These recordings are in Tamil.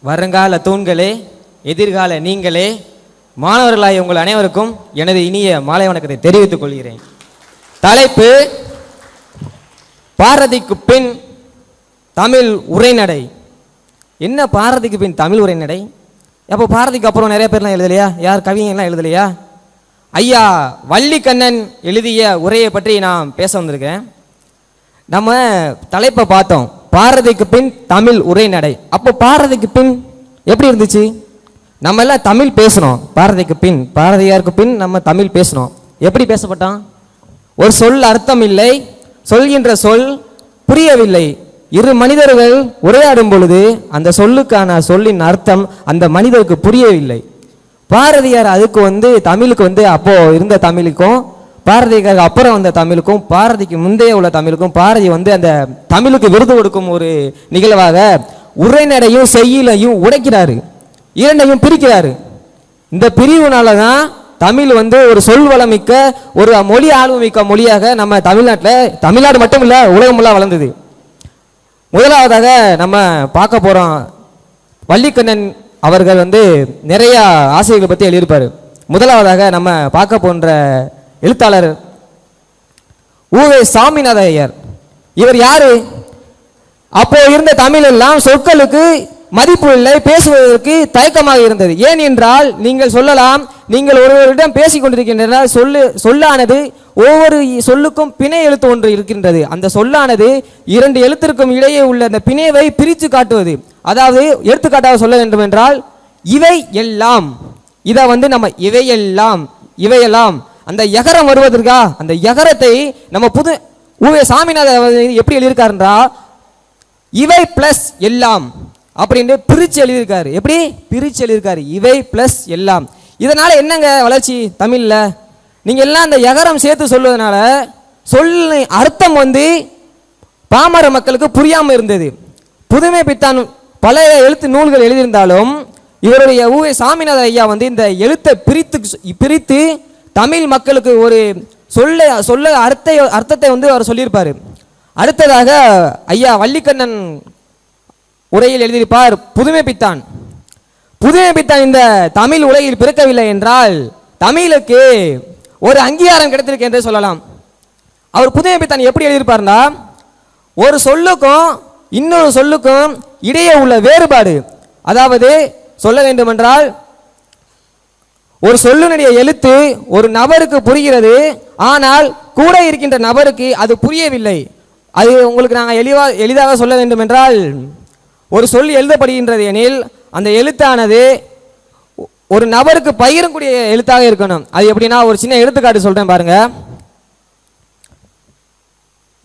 வருங்கால தூண்களே எதிர்கால நீங்களே மாணவர்களாய் உங்கள் அனைவருக்கும் எனது இனிய மாலை வணக்கத்தை தெரிவித்துக் கொள்கிறேன். தலைப்பு பாரதிக்கு பின் தமிழ் உரைநடை. என்ன பாரதிக்கு பின் தமிழ் உரைநடை? அப்போ பாரதிக்கு அப்புறம் நிறைய பேர்லாம் எழுதலையா? யார் கவிஞர்லாம் எழுதலையா? ஐயா வள்ளிக்கண்ணன் எழுதிய உரையை பற்றி நான் பேச வந்திருக்கேன். நம்ம தலைப்பை பார்த்தோம். பாரதிக்கு பின் தமிழ் உரைநடை அப்போ பாரதிக்கு பின் எப்படி இருந்துச்சு? நம்ம எல்லாம் தமிழ் பேசுகிறோம் பாரதிக்கு பின் பாரதியாருக்கு பின் நம்ம தமிழ் பேசணும் எப்படி பேசப்பட்டான்? ஒரு சொல் அர்த்தம் இல்லை சொல்கின்ற சொல் புரியவில்லை. இரு மனிதர்கள் உரையாடும் பொழுது அந்த சொல்லுக்கான சொல்லின் அர்த்தம் அந்த மனிதருக்கு புரியவில்லை. பாரதியார் அதுக்கு வந்து தமிழுக்கு வந்து அப்போது இருந்த தமிழுக்கும் பாரதிக்கு அப்புறம் வந்த தமிழுக்கும் பாரதிக்கு முந்தைய உள்ள தமிழுக்கும் பாரதி வந்து அந்த தமிழுக்கு விருது கொடுக்கும் ஒரு நிகழ்வாக உரைநடையும் செய்யலையும் உடைக்கிறாரு. இரண்டையும் பிரிக்கிறாரு. இந்த பிரிவுனால தான் தமிழ் வந்து ஒரு சொல் வளமிக்க ஒரு மொழி ஆளுமிக்க மொழியாக நம்ம தமிழ்நாட்டில் தமிழ்நாடு மட்டும் இல்லை உலகமெல்லாம் வளர்ந்தது. முதலாவதாக நம்ம பார்க்க போகிறோம் வள்ளிக்கண்ணன் அவர்கள் வந்து நிறையா ஆசைகளை பற்றி எழுதியிருப்பார். முதலாவதாக நம்ம பார்க்க போன்ற எழுத்தாளர் ஊவே சாமிநாதையர் இவர் யாரு? அப்போ இருந்த தமிழ் எல்லாம் சொற்களுக்கு மதிப்பு இல்லை பேசுவதற்கு தயக்கமாக இருந்தது. ஏன் என்றால் நீங்கள் சொல்லலாம் நீங்கள் ஒருவரிடம் பேசிக் கொண்டிருக்கின்றனர் சொல்லு சொல்லானது ஒவ்வொரு சொல்லுக்கும் பிணை எழுத்து ஒன்று இருக்கின்றது. அந்த சொல்லானது இரண்டு எழுத்திற்கும் இடையே உள்ள அந்த பிணைவை பிரித்து காட்டுவது. அதாவது எடுத்துக்காட்டாக சொல்ல வேண்டும் என்றால் இவை எல்லாம் இதை வந்து நம்ம இவையெல்லாம் இவையெல்லாம் அந்த எகரம் வருவதற்கா? அந்த எகரத்தை நம்ம புது ஊவே சாமிநாதர் எப்படி எழுதியிருக்காருன்றா? இவை பிளஸ் எல்லாம் அப்படின்ட்டு பிரிச்சு எழுதியிருக்காரு. எப்படி? பிரிச்சு எழுதியிருக்காரு. இவை பிளஸ் எல்லாம். இதனால் என்னங்க வளர்ச்சி தமிழில்? நீங்கள் எல்லாம் அந்த எகரம் சேர்த்து சொல்வதனால சொல்ல அர்த்தம் வந்து பாமர மக்களுக்கு புரியாமல் இருந்தது. புதுமை பித்தான் பழைய எழுத்து நூல்கள் எழுதியிருந்தாலும் இவருடைய ஊவே சாமிநாதர் ஐயா வந்து இந்த எழுத்தை பிரித்து பிரித்து தமிழ் மக்களுக்கு ஒரு சொல்ல சொல்ல அர்த்த அர்த்தத்தை வந்து அவர் சொல்லியிருப்பார். அடுத்ததாக ஐயா வள்ளிக்கண்ணன் உரையில் எழுதியிருப்பார் புதுமை பித்தான். புதுமை பித்தான் இந்த தமிழ் உலகில் பிறக்கவில்லை என்றால் தமிழுக்கு ஒரு அங்கீகாரம் கிடைத்திருக்கு என்றே சொல்லலாம். அவர் புதுமை பித்தான் எப்படி எழுதியிருப்பார்னா ஒரு சொல்லுக்கும் இன்னொரு சொல்லுக்கும் இடையே உள்ள வேறுபாடு அதாவது சொல்ல வேண்டுமென்றால் ஒரு சொல்லினுடைய எழுத்து ஒரு நபருக்கு புரிகிறது ஆனால் கூட இருக்கின்ற நபருக்கு அது புரியவில்லை. அது உங்களுக்கு நாங்கள் எளிவா எளிதாக சொல்ல வேண்டும் என்றால் ஒரு சொல் எழுதப்படுகின்றது எனில் அந்த எழுத்தானது ஒரு நபருக்கு பகிரக்கூடிய எழுத்தாக இருக்கணும். அது எப்படின்னா ஒரு சின்ன எடுத்துக்காட்டு சொல்கிறேன் பாருங்க.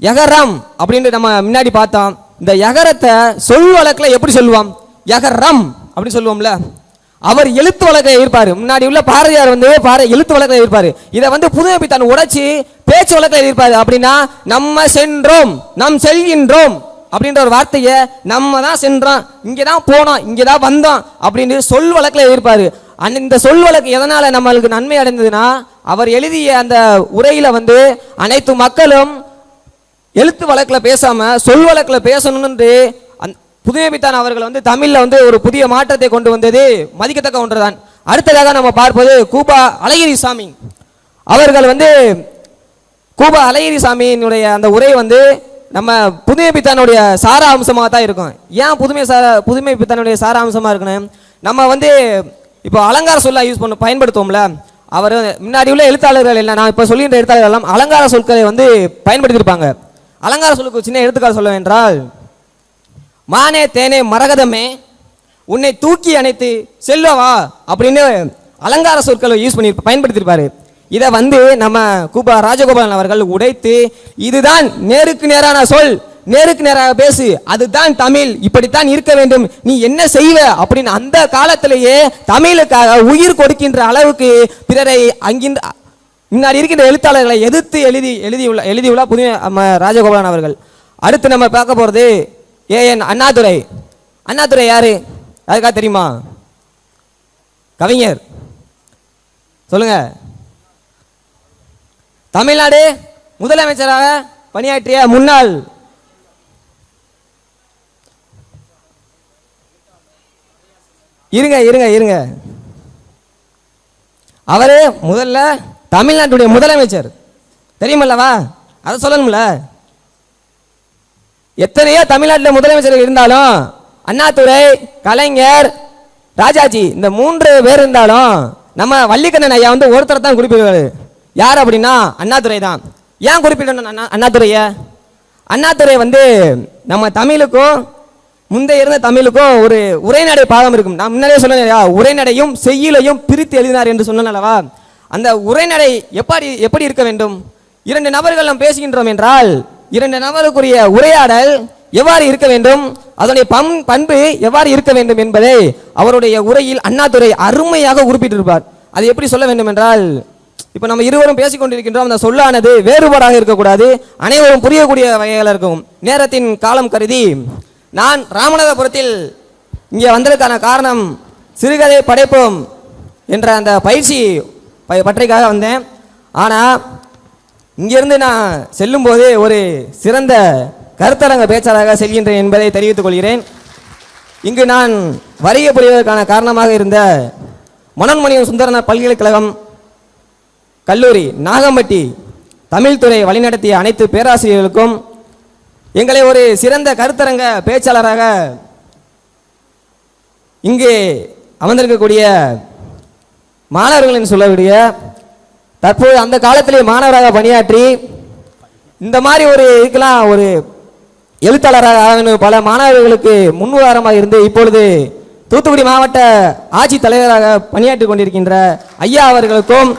யகரம் அப்படின்ட்டு நம்ம முன்னாடி பார்த்தோம். இந்த யகரத்தை சொல் வழக்கில் எப்படி சொல்லுவோம்? யகரம் அப்படின்னு சொல்லுவோம்ல. அவர் எழுத்து வழக்கில் இருப்பார் முன்னாடி உள்ள பாரதியார் வந்து பார எழுத்து வழக்கில் இருப்பார் இதை வந்து புதுமை தன் உடைச்சி பேச்சு வழக்கில் இருப்பார் அப்படின்னா நம்ம சென்றோம் நம் செல்கின்றோம் அப்படின்ற ஒரு வார்த்தையை நம்ம தான் சென்றோம். இங்கே தான் போனோம் இங்கே தான் வந்தோம் அப்படின்னு சொல் வழக்கில் இருப்பார் அந்த இந்த சொல் வழக்கு எதனால் நம்மளுக்கு நன்மை அடைந்ததுன்னா அவர் எழுதிய அந்த உரையில் வந்து அனைத்து மக்களும் எழுத்து வழக்கில் பேசாமல் சொல் வழக்கில் பேசணும்னு அந் புதுமைப்பித்தான் அவர்கள் வந்து தமிழில் வந்து ஒரு புதிய மாற்றத்தை கொண்டு வந்தது மதிக்கத்தக்க ஒன்றுதான். அடுத்ததாக நம்ம பார்ப்பது கூபா அழகிரி சாமி. அவர்கள் வந்து கூபா அழகிரி சாமியினுடைய அந்த உரை வந்து நம்ம புதுமை பித்தானுடைய சாரா அம்சமாக தான் இருக்கும். ஏன் புதுமை சார புதுமை பித்தானுடைய சார அம்சமாக இருக்கணும் நம்ம வந்து இப்போ அலங்கார சொல்லாக யூஸ் பண்ண பயன்படுத்துவோம்ல. அவர் முன்னாடி உள்ள எழுத்தாளர்கள் இல்லை நான் இப்போ சொல்லுகின்ற எழுத்தாளர்கள் எல்லாம் அலங்கார சொற்களை வந்து பயன்படுத்தியிருப்பாங்க. அலங்கார சொல்லுக்கு சின்ன எடுத்துக்காட்டு சொல்ல என்றால் மானே தேனே மரகதமே உன்னை தூக்கி அணைத்து செல்வவா அப்படின்னு அலங்கார சொற்களை யூஸ் பண்ணி பயன்படுத்தியிருப்பாரு. இதை வந்து நம்ம கூபா ராஜகோபாலன் அவர்கள் உடைத்து இதுதான் நேருக்கு நேரான சொல் நேருக்கு நேராக பேசு அதுதான் தமிழ் இப்படித்தான் இருக்க வேண்டும் நீ என்ன செய்வ? அப்படின்னு அந்த காலத்திலேயே தமிழுக்காக உயிர் கொடுக்கின்ற அளவுக்கு பிறரை அங்கின்ற முன்னாடி இருக்கின்ற எழுத்தாளர்களை எதிர்த்து எழுதி எழுதியுள்ள எழுதியுள்ள புதிய நம்ம ராஜகோபாலன் அவர்கள். அடுத்து நம்ம பார்க்க போகிறது ஏஎன் அண்ணாதுரை. அண்ணாதுரை யாரு? யாருக்கா தெரியுமா? கவிஞர். சொல்லுங்க. தமிழ்நாடு முதலமைச்சராக பணியாற்றிய முன்னாள் இருங்க இருங்க இருங்க. அவரு முதல்ல தமிழ்நாட்டுடைய முதலமைச்சர். தெரியுமல்லவா? அதை சொல்லணும்ல. எத்தனையோ தமிழ்நாட்டில் முதலமைச்சர்கள் இருந்தாலும் அண்ணாதுரை கலைஞர் ராஜாஜி இந்த மூன்று பேர் இருந்தாலும் நம்ம வள்ளிக்கண்ணன் ஐயா வந்து ஒருத்தர் தான் குறிப்பிடுவாரு. யார் அப்படின்னா அண்ணாதுரை தான். ஏன் குறிப்பிடணும் அண்ணா அண்ணாதுரைய? அண்ணாதுரை வந்து நம்ம தமிழுக்கும் முந்தைய இருந்த தமிழுக்கும் ஒரு உரைநடை பாகம் இருக்கும். நான் முன்னாடியே சொன்னேன் உரைநடையும் செய்யலையும் பிரித்து எழுதினார் என்று சொன்னேன் அல்லவா? அந்த உரைநடை எப்படி எப்படி இருக்க வேண்டும்? இரண்டு நபர்கள் நாம் பேசுகின்றோம் என்றால் இரண்டு நபருக்குரிய உரையாடல் எவ்வாறு இருக்க வேண்டும்? அதனுடைய பம் பண்பு எவ்வாறு இருக்க வேண்டும் என்பதை அவருடைய உரையில் அண்ணாதுரை அருமையாக குறிப்பிட்டிருப்பார். அது எப்படி சொல்ல வேண்டும் என்றால் இப்போ நம்ம இருவரும் பேசிக்கொண்டிருக்கின்றோம் அந்த சொல்லானது வேறுபாடாக இருக்கக்கூடாது. அனைவரும் புரியக்கூடிய வகையில் இருக்கும். நேரத்தின் காலம் கருதி நான் ராமநாதபுரத்தில் இங்கே வந்ததற்கான காரணம் சிறுகதை படைப்போம் என்ற அந்த பயிற்சி ப- பற்றிக்காக வந்தேன். ஆனால் இங்கிருந்து நான் செல்லும் போதே ஒரு சிறந்த கருத்தரங்க பேச்சாளராக செல்கின்றேன் என்பதை தெரிவித்துக் கொள்கிறேன். இங்கு நான் வருகை புரிவதற்கான காரணமாக இருந்த மனோன்மணியம் சுந்தரனார் பல்கலைக்கழகம் கல்லூரி நாகம்பட்டி தமிழ்துறை வழிநடத்திய அனைத்து பேராசிரியர்களுக்கும் எங்களை ஒரு சிறந்த கருத்தரங்க பேச்சாளராக இங்கே அமர்ந்திருக்கக்கூடிய மாணவர்களின் சொல்லக்கூடிய தற்போது அந்த காலத்திலே மாணவராக பணியாற்றி இந்த மாதிரி ஒரு இதுக்கெல்லாம் ஒரு எழுத்தாளராக ஆகணும். பல மாணவர்களுக்கு முன்னுதாரணமாக இருந்து இப்பொழுது தூத்துக்குடி மாவட்ட ஆட்சித் தலைவராக பணியாற்றி கொண்டிருக்கின்ற ஐயா அவர்களுக்கும்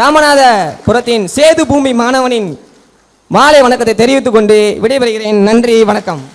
ராமநாதபுரத்தின் சேது பூமி மாணவனின் மாலை வணக்கத்தை தெரிவித்துக் கொண்டு விடைபெறுகிறேன். நன்றி வணக்கம்.